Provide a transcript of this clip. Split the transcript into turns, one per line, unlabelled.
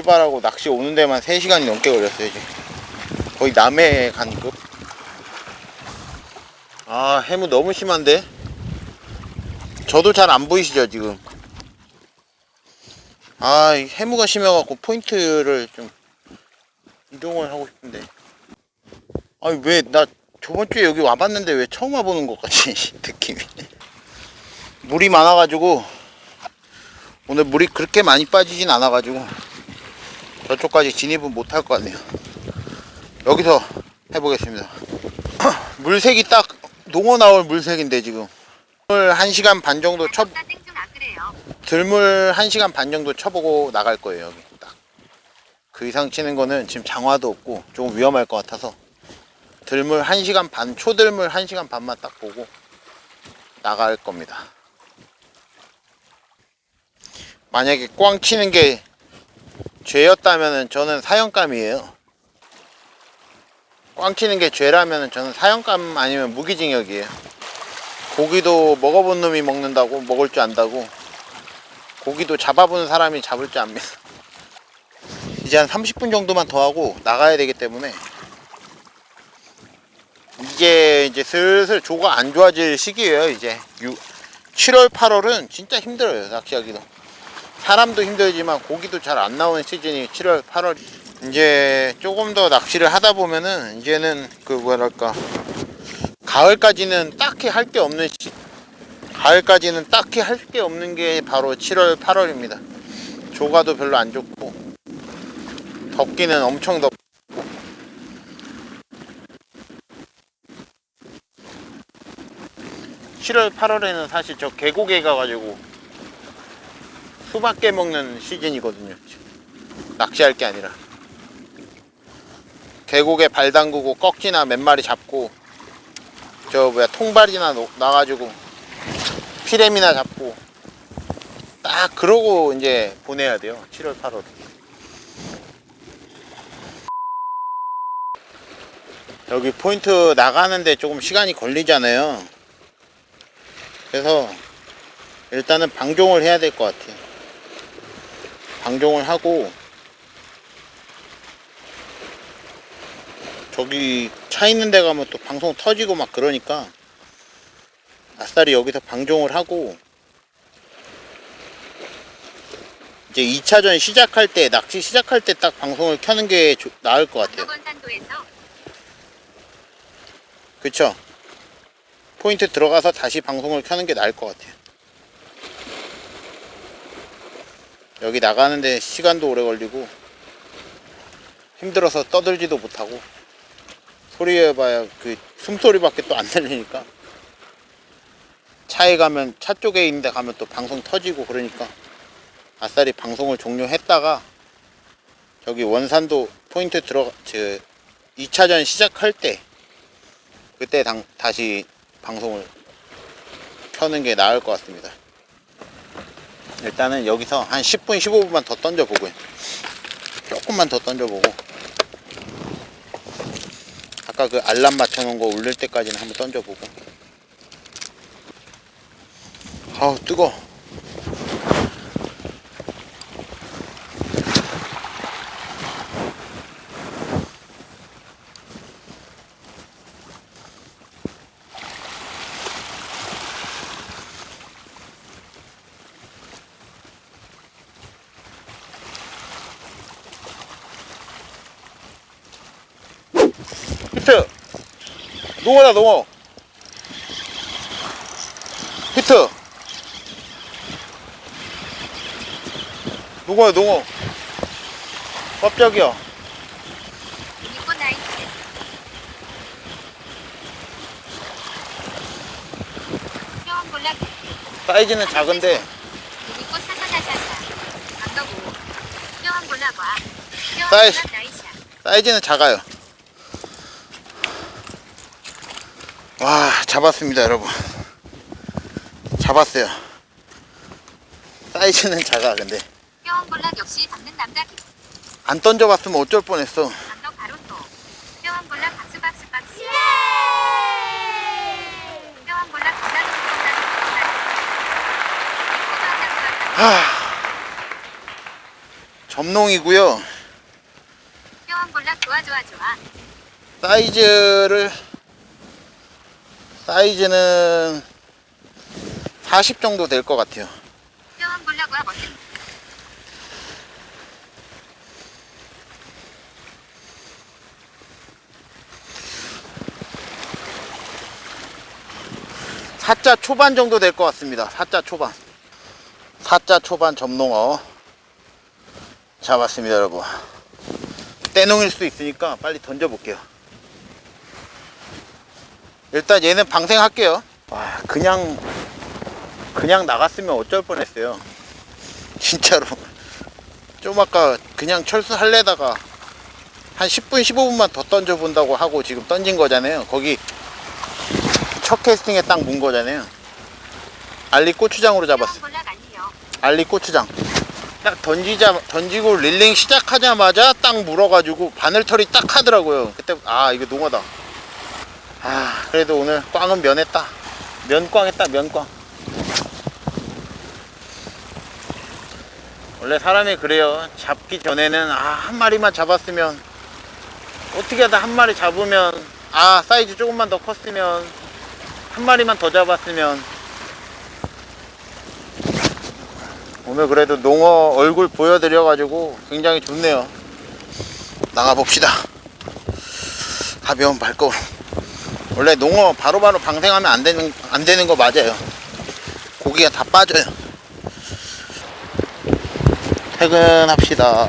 출발하고 낚시 오는 데만 3시간이 넘게 걸렸어요 이제. 거의 남해 간급. 아 해무 너무 심한데? 저도 잘 안 보이시죠 지금? 아이 해무가 심해갖고 포인트를 좀 이동을 하고 싶은데. 아니 왜 나 저번 주에 여기 와봤는데 왜 처음 와보는 것 같지 느낌이. 물이 많아가지고 오늘 물이 그렇게 많이 빠지진 않아가지고 저쪽까지 진입은 못할 것 같네요 여기서 해보겠습니다 물색이 딱 농어 나올 물색인데 지금 물 1시간 반 정도
쳐안 그래요.
들물 1시간 반 정도 쳐보고 나갈 거예요 여기 딱. 그 이상 치는 거는 지금 장화도 없고 조금 위험할 것 같아서 들물 1시간 반 초들물 1시간 반만 딱 보고 나갈 겁니다 만약에 꽝 치는 게 죄였다면 저는 사형감이에요 꽝 치는 게 죄라면 저는 사형감 아니면 무기징역이에요 고기도 먹어본 놈이 먹는다고 먹을 줄 안다고 고기도 잡아본 사람이 잡을 줄 압니다. 이제 한 30분 정도만 더 하고 나가야 되기 때문에 이제 이제 슬슬 조가 안 좋아질 시기예요. 이제 6, 7월, 8월은 진짜 힘들어요. 낚시하기도. 사람도 힘들지만 고기도 잘 안 나오는 시즌이 7월, 8월. 이제 조금 더 낚시를 하다 보면은 이제는 그 뭐랄까 가을까지는 딱히 할 게 없는 시, 가을까지는 딱히 할 게 없는 게 바로 7월, 8월입니다. 조가도 별로 안 좋고 덥기는 엄청 덥 고 7월, 8월에는 사실 저 계곡에 가가지고 깨 먹는 시즌이거든요. 낚시할 게 아니라. 계곡에 발 담그고 꺽지나 몇 마리 잡고 저 뭐야 통발이나 놓- 나가지고 피렘이나 잡고 딱 그러고 이제 보내야 돼요 7월 8월. 여기 포인트 나가는데 조금 시간이 걸리잖아요. 그래서 일단은 방종을 해야 될 것 같아요 방종을 하고 저기 차 있는 데 가면 또 방송 터지고 막 그러니까 아싸리 여기서 방종을 하고 이제 2차전 시작할 때 낚시 시작할 때 딱 방송을 켜는 게 조- 나을 것 같아요. 그쵸. 포인트 들어가서 다시 방송을 켜는 게 나을 것 같아요 여기 나가는데 시간도 오래 걸리고 힘들어서 떠들지도 못하고 소리 해봐야 그 숨소리밖에 또 안 들리니까 차에 가면 차 쪽에 있는데 가면 또 방송 터지고 그러니까 아싸리 방송을 종료했다가 저기 원산도 포인트 들어가 저 2차전 시작할 때 그때 당, 다시 방송을 켜는 게 나을 것 같습니다. 일단은 여기서 한 10분, 15분만 더 던져보고요. 조금만 더 던져보고. 아까 그 알람 맞춰놓은 거 울릴 때까지는 한번 던져보고. 아우, 뜨거. 히트! 농어다, 농어! 히트! 농어야, 농어. 깜짝이야. 사이즈는 작은데,
사사사사사. 안가고
사이즈. 사이즈는 작아요. 와, 잡았습니다, 여러분. 잡았어요. 사이즈는 작아, 근데.
회원 볼락 역시 잡는 남자 기-
안 던져봤으면 어쩔 뻔했어.
감독 바로 또 회원 볼락 박스 박스 박스. 회원 볼락 기사
하. 점농이고요.
회원볼락 좋아 좋아 좋아.
사이즈를 사이즈는 40 정도 될 것 같아요. 사자 초반 정도 될 것 같습니다. 사자 초반. 사자 초반 점농어 잡았습니다, 여러분. 떼농일 수 있으니까 빨리 던져볼게요. 일단 얘는 방생할게요. 와, 그냥 그냥 나갔으면 어쩔 뻔했어요. 진짜로. 좀 아까 그냥 철수할래다가 한 10분 15분만 더 던져 본다고 하고 지금 던진 거잖아요. 거기 첫 캐스팅에 딱 문 거잖아요. 알리 고추장으로 잡았어.
회원볼락 아니요.
알리 고추장. 딱 던지자 던지고 릴링 시작하자마자 딱 물어가지고 바늘털이 딱 하더라고요. 그때 아 이거 농어다. 아 그래도 오늘 꽝은 면했다. 면꽝 했다 면꽝. 원래 사람이 그래요. 잡기 전에는 아 한 마리만 잡았으면 어떻게 하다 한 마리 잡으면 아 사이즈 조금만 더 컸으면 한 마리만 더 잡았으면 오늘 그래도 농어 얼굴 보여드려 가지고 굉장히 좋네요 나가 봅시다 가벼운 발걸음 원래 농어 바로 바로 방생하면 안 되는 안 되는 거 맞아요. 고기가 다 빠져요. 퇴근합시다